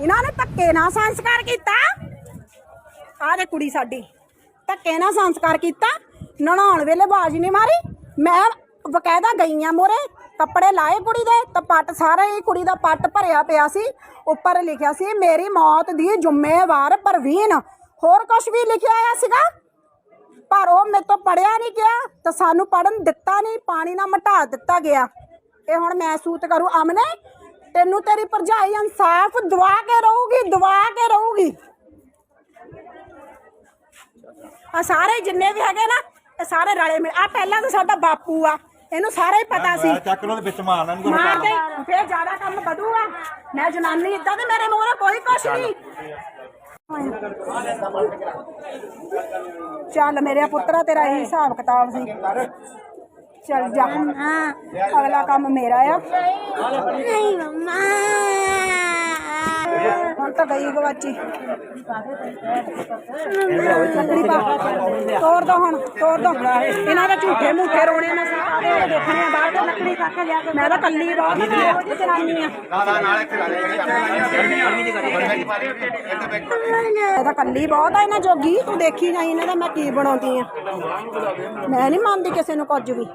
ਇਹਨਾਂ ਨੇ ਧੱਕੇ ਨਾਲ ਸੰਸਕਾਰ ਕੀਤਾ। ਆਹ ਦੇ ਕੁੜੀ ਸਾਡੀ। ਧੱਕੇ ਨਾਲ ਸੰਸਕਾਰ ਕੀਤਾ। ਨਹਾਉਣ ਵੇਲੇ ਬਾਜ ਨਹੀਂ ਮਾਰੀ। ਮੈਂ ਬਕਾਇਦਾ ਗਈਆਂ ਮੋਰੇ। ਕੱਪੜੇ ਲਾਏ ਕੁੜੀ ਦੇ ਤਾਂ ਪੱਟ ਸਾਰਾ ਹੀ ਕੁੜੀ ਦਾ ਪੱਟ ਭਰਿਆ ਪਿਆ ਸੀ। ਉੱਪਰ ਲਿਖਿਆ ਸੀ, ਮੇਰੀ ਮੌਤ ਦੀ ਜ਼ਿੰਮੇਵਾਰ ਪ੍ਰਵੀਨ। ਹੋਰ ਕੁਝ ਵੀ ਲਿਖਿਆ ਆਇਆ ਸੀਗਾ? ਪਰ ਉਹ ਮੇਰੇ ਤੋਂ ਪੜਿਆ ਨਹੀਂ ਗਿਆ ਤਾਂ ਸਾਨੂੰ ਪੜਨ ਦਿੱਤਾ ਨਹੀਂ, ਪਾਣੀ ਨਾਲ ਮਟਾ ਦਿੱਤਾ ਗਿਆ। ਇਹ ਹੁਣ ਮਹਿਸੂਸ ਕਰੂ, ਅਮਨੇ। ਤੈਨੂੰ ਤੇਰੀ ਭਰਜਾਈ ਇਨਸਾਫ ਦਵਾ ਕੇ ਰਹੂਗੀ ਦਵਾ ਕੇ ਰਹੂਗੀ। ਆ ਸਾਰੇ ਜਿੰਨੇ ਵੀ ਹੈਗੇ ਨਾ ਇਹ ਸਾਰੇ ਰਲੇ ਮਿਲ ਆ ਪਹਿਲਾਂ ਤਾਂ ਸਾਡਾ ਬਾਪੂ ਆ ਇਹਨੂੰ ਸਾਰਾ ਹੀ ਪਤਾ ਸੀ। ਚੱਕ ਲੋ ਤੇ ਵਿੱਚ ਮਾਰਨਾ ਨੂੰ ਮਾਰ ਦੇ ਫੇਰ ਜ਼ਿਆਦਾ ਕੰਮ ਵਧੂਗਾ ਮੈਂ ਜਨਾਨੀ ਇਦਾਂ ਤੇ ਮੇਰੇ ਮੂਹਰੇ ਕੋਈ ਕੁਛ ਨਹੀਂ। ਚੱਲ ਮੇਰੇ ਪੁੱਤਰਾ ਤੇਰਾ ਇਹੀ ਹਿਸਾਬ ਕਿਤਾਬ ਸੀ। ਚੱਲ ਜਾ। ਅਗਲਾ ਕੰਮ ਮੇਰਾ ਆ। ਨਹੀਂ ਮੰਮਾ। ਹੁਣ ਤਾਂ ਗਈ ਗਵਾਚੀ। ਲੱਕੜੀ ਪਾ। ਤੋੜ ਦੋ ਹੁਣ ਤੋੜ ਦੋ। ਇਹਨਾਂ ਦੇ ਝੂਠੇ ਮੂਠੇ ਰੋਣੇ ਮੈਂ ਸਾਰੇ ਦੇਖਣੇ ਆ ਬਾਹਰ ਤੋਂ ਲੱਕੜੀ ਕੱਟ ਲਿਆ ਕੇ। ਮੈਂ ਤਾਂ ਕੱਲੀ ਬਹੁਤ ਮੈਂ ਉਹਦੀ ਜਨਾਨੀ ਆ। ਇਹ ਤਾਂ ਕੱਲੀ ਬਹੁਤ ਆ ਇਹਨਾਂ ਜੋਗੀ। ਤੂੰ ਦੇਖੀ ਜਾਈ ਇਹਨਾਂ ਦਾ ਮੈਂ ਕੀ ਬਣਾਉਂਦੀ ਆ। ਮੈਂ ਨਹੀਂ ਮੰਨਦੀ ਕਿਸੇ ਨੂੰ ਕੁਝ ਵੀ।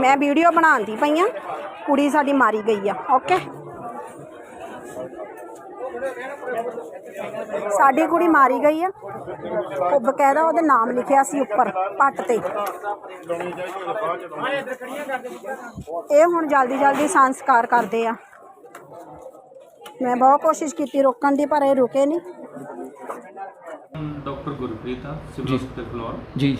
ਮੈਂ ਵੀਡੀਓ ਬਣਾਉਂਦੀ ਪਈ ਆ। ਕੁੜੀ ਸਾਡੀ ਮਾਰੀ ਗਈ ਆ ਓਕੇ ਸਾਡੀ ਕੁੜੀ ਮਾਰੀ ਗਈ ਆ। ਉਹ ਬਕਾਇਦਾ ਉਹਦੇ ਨਾਮ ਲਿਖਿਆ ਸੀ ਉੱਪਰ, ਪੱਟ ਤੇ। ਇਹ ਹੁਣ ਜਲਦੀ ਜਲਦੀ ਸੰਸਕਾਰ ਕਰਦੇ ਆ। ਮੈਂ ਬਹੁਤ ਕੋਸ਼ਿਸ਼ ਕੀਤੀ ਰੋਕਣ ਦੀ, ਪਰ ਇਹ ਰੁਕੇ ਨਹੀਂ। ਡਾਕਟਰ ਗੁਰਪ੍ਰੀਤ ਆ ਸਿਵਲ ਹਸਪਤਾਲ ਫਲੋਰ। ਜੀ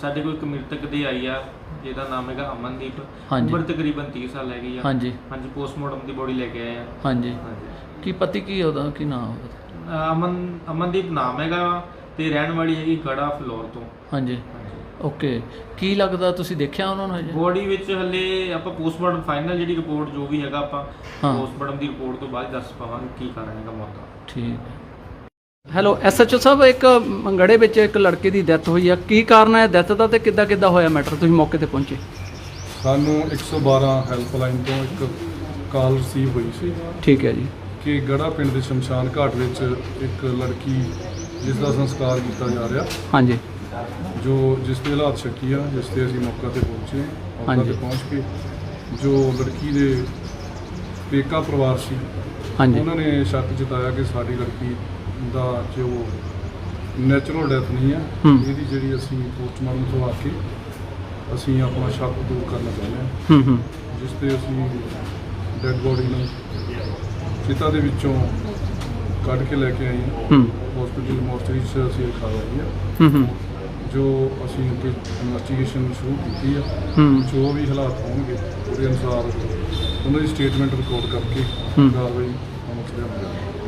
ਸਾਡੇ ਕੋਲ ਇੱਕ ਮ੍ਰਿਤਕ ਦੇ ਆਈ ਆ ਜਿਹਦਾ ਨਾਮ ਹੈਗਾ ਅਮਨਦੀਪ। ਉਮਰ ਤਕਰੀਬਨ 30 ਸਾਲ ਹੈਗੀ ਆ। ਹਾਂਜੀ। ਹਾਂਜੀ ਪੋਸਟਮਾਰਟਮ ਦੀ ਬੋਡੀ ਲੈ ਕੇ ਆਏ ਆ। ਹਾਂਜੀ। ਹਾਂਜੀ। ਕੀ ਪਤੀ ਕੀ ਉਹਦਾ? ਕੀ ਨਾਮ ਉਹਦਾ? ਅਮਨ ਅਮਨਦੀਪ ਨਾਮ ਹੈਗਾ ਤੇ ਰਹਿਣ ਵਾਲੀ ਹੈਗੀ ਗੜਾ ਫਲੋਰ ਤੋਂ। ਹਾਂਜੀ। ਓਕੇ। ਕੀ ਲੱਗਦਾ ਤੁਸੀਂ ਦੇਖਿਆ ਉਹਨਾਂ ਨੂੰ ਹਜੇ? ਬੋਡੀ ਵਿੱਚ ਹਲੇ ਆਪਾਂ ਪੋਸਟਮਾਰਟਮ ਫਾਈਨਲ ਜਿਹੜੀ ਰਿਪੋਰਟ ਜੋ ਵੀ ਹੈਗਾ ਆਪਾਂ। ਪੋਸਟਮਾਰਟਮ ਦੀ ਰਿਪੋਰਟ ਤੋਂ ਬਾਅਦ ਦੱਸ ਪਾਵਾਂਗੇ ਕੀ ਕਾਰਨ ਹੈਗਾ ਮੌਤ ਦਾ। ਠੀਕ ਹੈਲੋ ਐਸਐਚਓ ਸਾਹਿਬ ਇੱਕ ਮੰਗੜੇ ਵਿੱਚ ਇੱਕ ਲੜਕੇ ਦੀ ਡੈਥ ਹੋਈ ਆ। ਕੀ ਕਾਰਨ ਹੈ ਡੈਥ ਦਾ ਤੇ ਕਿੱਦਾਂ ਕਿੱਦਾਂ ਹੋਇਆ ਮੈਟਰ ਤੁਸੀਂ ਮੌਕੇ ਤੇ ਪਹੁੰਚੇ। ਸਾਨੂੰ 112 ਹੈਲਪਲਾਈਨ ਤੋਂ ਇੱਕ ਕਾਲ ਰਿਸੀਵ ਹੋਈ ਸੀ। ਠੀਕ ਹੈ ਜੀ। ਕਿ ਗੜਾ ਪਿੰਡ ਦੇ ਸ਼ਮਸ਼ਾਨ ਘਾਟ ਵਿੱਚ ਇੱਕ ਲੜਕੀ ਜਿਸ ਦਾ ਸੰਸਕਾਰ ਕੀਤਾ ਜਾ ਰਿਹਾ। ਹਾਂਜੀ। ਜੋ ਜਿਸ ਦੇ ਹਾਲਾਤ ਸ਼ੱਕੀ ਆ ਜਿਸ ਤੇ ਅਸੀਂ ਮੌਕਾ ਤੇ ਪਹੁੰਚੇ ਮੌਕਾ ਹਾਂਜੀ। ਤੇ ਪਹੁੰਚ ਕੇ ਜੋ ਲੜਕੀ ਦੇ ਪੇਕਾ ਪਰਿਵਾਰ ਸੀ ਹਾਂਜੀ। ਉਹਨਾਂ ਨੇ ਸ਼ੱਕ ਜਤਾਇਆ ਕਿ ਸਾਡੀ ਲੜਕੀ ਦਾ ਜੋ ਨੈਚੁਰਲ ਡੈਥ ਨਹੀਂ ਆ ਹੂੰ। ਇਹਦੀ ਜਿਹੜੀ ਅਸੀਂ ਪੋਸਟਮਾਰਟਮ ਤੋਂ ਆ ਕੇ ਅਸੀਂ ਆਪਣਾ ਸ਼ੱਕ ਦੂਰ ਕਰਨਾ ਚਾਹੁੰਦੇ ਹਾਂ। ਹੂੰ ਹੂੰ। ਜਿਸ ਤੇ ਅਸੀਂ ਡੈੱਡ ਬੋਡੀ ਨੂੰ ਚਿਤਾ ਦੇ ਵਿੱਚੋਂ ਕੱਢ ਕੇ ਲੈ ਕੇ ਆਏ ਹਾਂ। ਹੂੰ। ਹਸਪੀਟਲ ਮੋਰਚਰੀ 'ਚ ਅਸੀਂ ਰਖਾ ਆ ਹੂੰ। ਹੂੰ ਜੋ ਅਸੀਂ ਅੱਗੇ ਇਨਵੈਸਟੀਗੇਸ਼ਨ ਸ਼ੁਰੂ ਕੀਤੀ ਆ ਹੂੰ। ਜੋ ਵੀ ਹਾਲਾਤ ਹੋਣਗੇ ਉਹਦੇ ਅਨੁਸਾਰ ਉਹਨਾਂ ਦੀ ਸਟੇਟਮੈਂਟ ਰਿਕਾਰਡ ਕਰਕੇ ਹੂੰ। ਕਾਰਵਾਈ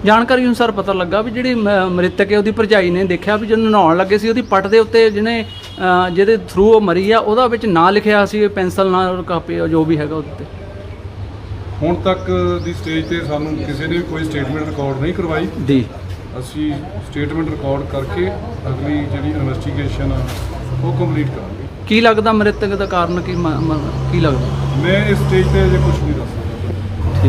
ਜਾਣਕਾਰੀ ਅਨੁਸਾਰ ਪਤਾ ਲੱਗਾ ਵੀ ਜਿਹੜੀ ਮ- ਮ੍ਰਿਤਕ ਹੈ ਉਹਦੀ ਭਰਜਾਈ ਨੇ ਦੇਖਿਆ ਵੀ ਜਦੋਂ ਨਹਾਉਣ ਲੱਗੇ ਸੀ ਉਹਦੀ ਪੱਟ ਦੇ ਉੱਤੇ ਜਿਹਨੇ ਅਹ, ਜਿਹਦੇ ਥਰੂ ਉਹ ਮਰੀ ਆ ਉਹਦਾ ਵਿੱਚ ਨਾਂ ਲਿਖਿਆ ਸੀ ਪੈਨਸਲ ਨਾਲ ਕਾਪੀ ਜੋ ਵੀ ਹੈਗਾ ਉਹਦੇ ਤੇ ਹੁਣ ਤੱਕ ਦੀ ਸਟੇਜ ਤੇ ਸਾਨੂੰ ਕਿਸੇ ਨੇ ਵੀ ਕੋਈ ਸਟੇਟਮੈਂਟ ਰਿਕਾਰਡ ਨਹੀਂ ਕਰਵਾਈ। ਜੀ। ਅਸੀਂ ਸਟੇਟਮੈਂਟ ਰਿਕਾਰਡ ਕਰਕੇ ਅਗਲੀ ਜਿਹੜੀ ਇਨਵੈਸਟੀਗੇਸ਼ਨ ਆ ਉਹ ਕੰਪਲੀਟ ਕਰਾਂਗੇ। ਕੀ ਲੱਗਦਾ ਮ੍ਰਿਤਕ ਦਾ ਕਾਰਨ ਕੀ ਮ- ਮ- ਕੀ ਲੱਗਦਾ? ਮੈਂ ਇਸ ਸਟੇਜ ਤੇ ਅਜੇ ਕੁਝ ਨਹੀਂ ਦੱਸ ਸਕਦਾ